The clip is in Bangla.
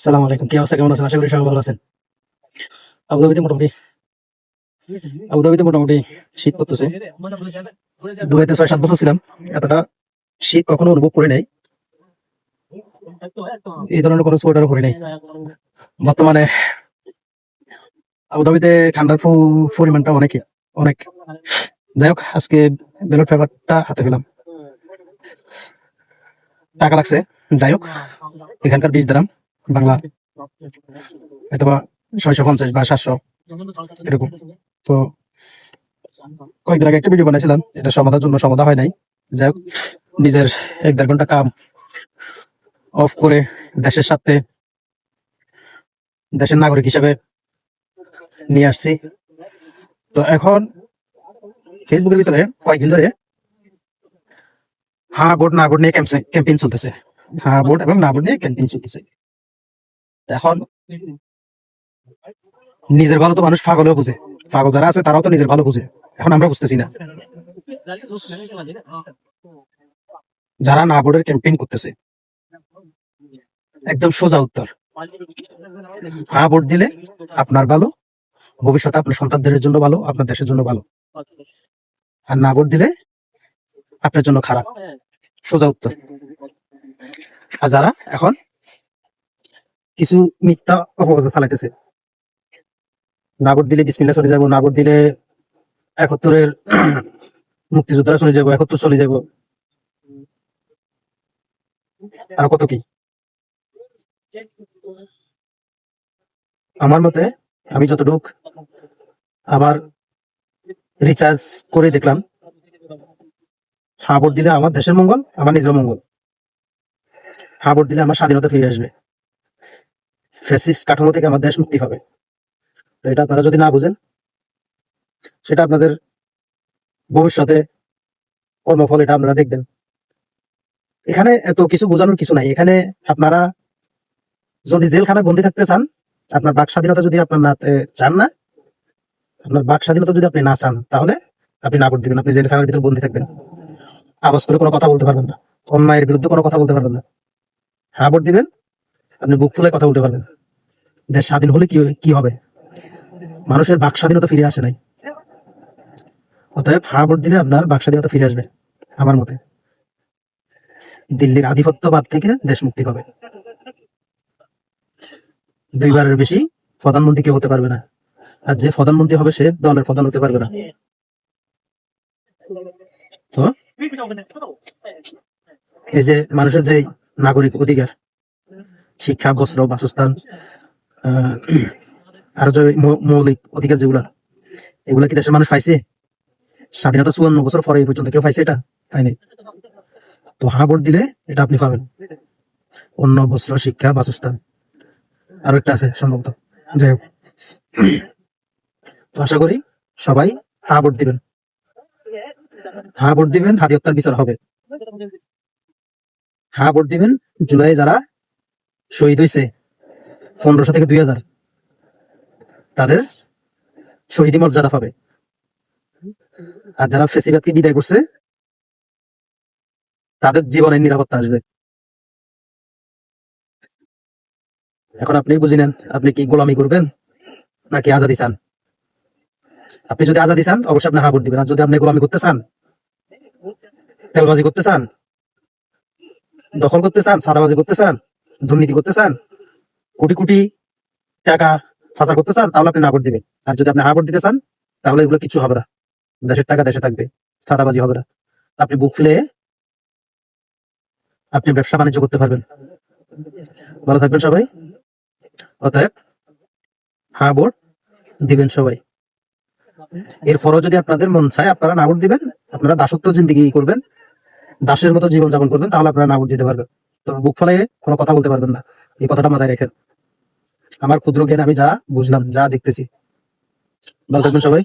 সালাম আলাইকুম, কি অবস্থা? কেমন আছেন? আশা করি ভালো আছেন। মোটামুটি মোটামুটি শীত পড়তেছে। ছয়, সাত বছর ছিলাম, এতটা শীত কখনো অনুভব নাই। এই ধরনের কোনো সোয়েটারও করি নাই। বর্তমানে আবুধাবিতে ঠান্ডার পরিমাণটা অনেক অনেক। যাই হোক, আজকে ব্যালট পেপারটা হাতে পেলাম। টাকা লাগছে। যাই হোক, এখানকার বীজ দাম বাংলা অথবা ছয়শো, পঞ্চাশ বা সাতশো, এরকম। তো কয়েকদিন আগে একটা ভিডিও বানাইছিলাম, এটা সমাধার জন্য সমাধা হয় নাই। যাই হোক, নিজের এক দেড় ঘণ্টা কাম অফ করে দেশের সাথে দেশের নাগরিক হিসেবে নিয়ে আসছি। তো এখন ফেসবুকের ভিতরে কয়েকদিন ধরে হা গোট না ভোট নিয়ে ক্যাম্পেইন চলতেছে। হা এবং নিয়ে ক্যাম্পেইন চলতেছে এখন নিজের ভালো তো মানুষ পাগলেও বুঝে। পাগল যারা আছে, তারাও তো নিজের ভালো বুঝে। এখন আমরা বুঝতেছি না। যারা না ভোটের ক্যাম্পেইন করতেছে, একদম সোজা উত্তর। হ্যাঁ ভোট দিলে আপনার ভালো, ভবিষ্যতে আপনার সন্তানদের জন্য ভালো, আপনার দেশের জন্য ভালো। আর না ভোট দিলে আপনার জন্য খারাপ। সোজা উত্তর। যারা এখন কিছু মিথ্যা অপপ্রচার চালাইতেছে না ভোট দিলে বিসমিল্লা চলে যাব না ভোট দিলে একাত্তরের মুক্তিযোদ্ধারা চলে যাব, একাত্তর চলে যাব। আর কত কি? আমার মতে আমি যতটুক আমার রিচার্জ করে দেখলাম ভোট দিলে আমার দেশের মঙ্গল, আমার নিজের মঙ্গল। ভোট দিলে আমার স্বাধীনতা ফিরে আসবে। ফ্যাসিস্ট কাঠামো থেকে আমার দেশ মুক্তি পাবে তো এটা আপনারা যদি না বুঝেন, সেটা আপনাদের ভবিষ্যতে কর্মফল, এটা আপনারা দেখবেন। এখানে এত কিছু বোঝানোর কিছু নাই। এখানে আপনারা যদি জেলখানায় বন্দি থাকতে চান, আপনার বাক স্বাধীনতা যদি আপনার না চান না, আপনার বাক স্বাধীনতা যদি আপনি না চান, তাহলে আপনি না দিবেন। আপনি জেলখানার ভিতর বন্দি থাকবেন। আওয়াজ করে কোনো কথা বলতে পারবেন না। অন্যায়ের বিরুদ্ধে কোনো কথা বলতে পারবেন না। হ্যাঁ ভোট দিবেন? আপনি বুক ফুলে কথা বলতে পারবেন। দেশ স্বাধীন হলে কি কি হবে? মানুষের বাক স্বাধীনতা ফিরে আসে নাই। অতএব হ্যাঁ ভোট দিলে আপনার বাক স্বাধীনতা ফিরে আসবে, আমার মতে। দিল্লির আধিপত্যবাদ থেকে দেশ মুক্তি পাবে। দুইবারের বেশি প্রধানমন্ত্রী কেউ হতে পারবে না। আর যে প্রধানমন্ত্রী হবে সে দলের প্রধান হতে পারবে না। তো? এই যে মানুষের যে নাগরিক অধিকার, শিক্ষা, বস্ত্র, বাসস্থান আরও যে মৌলিক অধিকার যেগুলা, এগুলা কি দেশের মানুষ পাইছে? স্বাধীনতা চুয়ান্ন বছর পরে এই পর্যন্ত কেউ পাইছে এটা? পাইনি তো হা ভোট দিলে এটা আপনি পাবেন। অন্য বস্ত্র, শিক্ষা, বাসস্থান, আরও একটা আছে সম্ভবত। যাই হোক। তো আশা করি সবাই হা ভোট দিবেন। হা ভোট দিবেন হাতি হত্যার বিচার হবে। হ্যাঁ ভোট দিবেন জুলাই যারা শহীদ হয়েছে পনেরোশো থেকে দুই হাজার। তাদের শহীদি মর্যাদা পাবে। আর যারা ফেসিবাদকে বিদায় করছে, তাদের জীবনের নিরাপত্তা আসবে। এখন আপনি বুঝি নেন, আপনি কি গোলামি করবেন নাকি আজাদি চান? আপনি যদি আজাদি চান, অবশ্যই আপনি হা ভোট দিবেন। আর যদি আপনি গোলামি করতে চান, তেলবাজি করতে চান দখল করতে চান সাদাবাজি করতে চান দুর্নীতি করতে চান কোটি কোটি টাকা ফাঁসা করতে চান তাহলে আপনি না ভোট দিবেন। আর যদি আপনি হা ভোট দিতে চান, তাহলে এগুলো কিছু হবে না। দেশের টাকা দেশে থাকবে সাদাবাজি হবে না। আপনি বুক ফুলে আপনি ব্যবসা বাণিজ্য করতে পারবেন। ভালো থাকবেন সবাই। অতএব হা ভোট দিবেন সবাই। এরপরও যদি আপনাদের মন চায় আপনারা না ভোট দিবেন, আপনারা দাসত্ব জিন্দিগি করবেন। দাসের মতো জীবন যাপন করবেন, তাহলে আপনারা না ভোট দিতে পারবেন। তো বুক ফলে কোনো কথা বলতে পারবেন না। এই কথাটা মাথায় রেখেন। আমার ক্ষুদ্র জ্ঞান, আমি যা বুঝলাম, যা দেখতেছি। ভালো থাকবেন সবাই।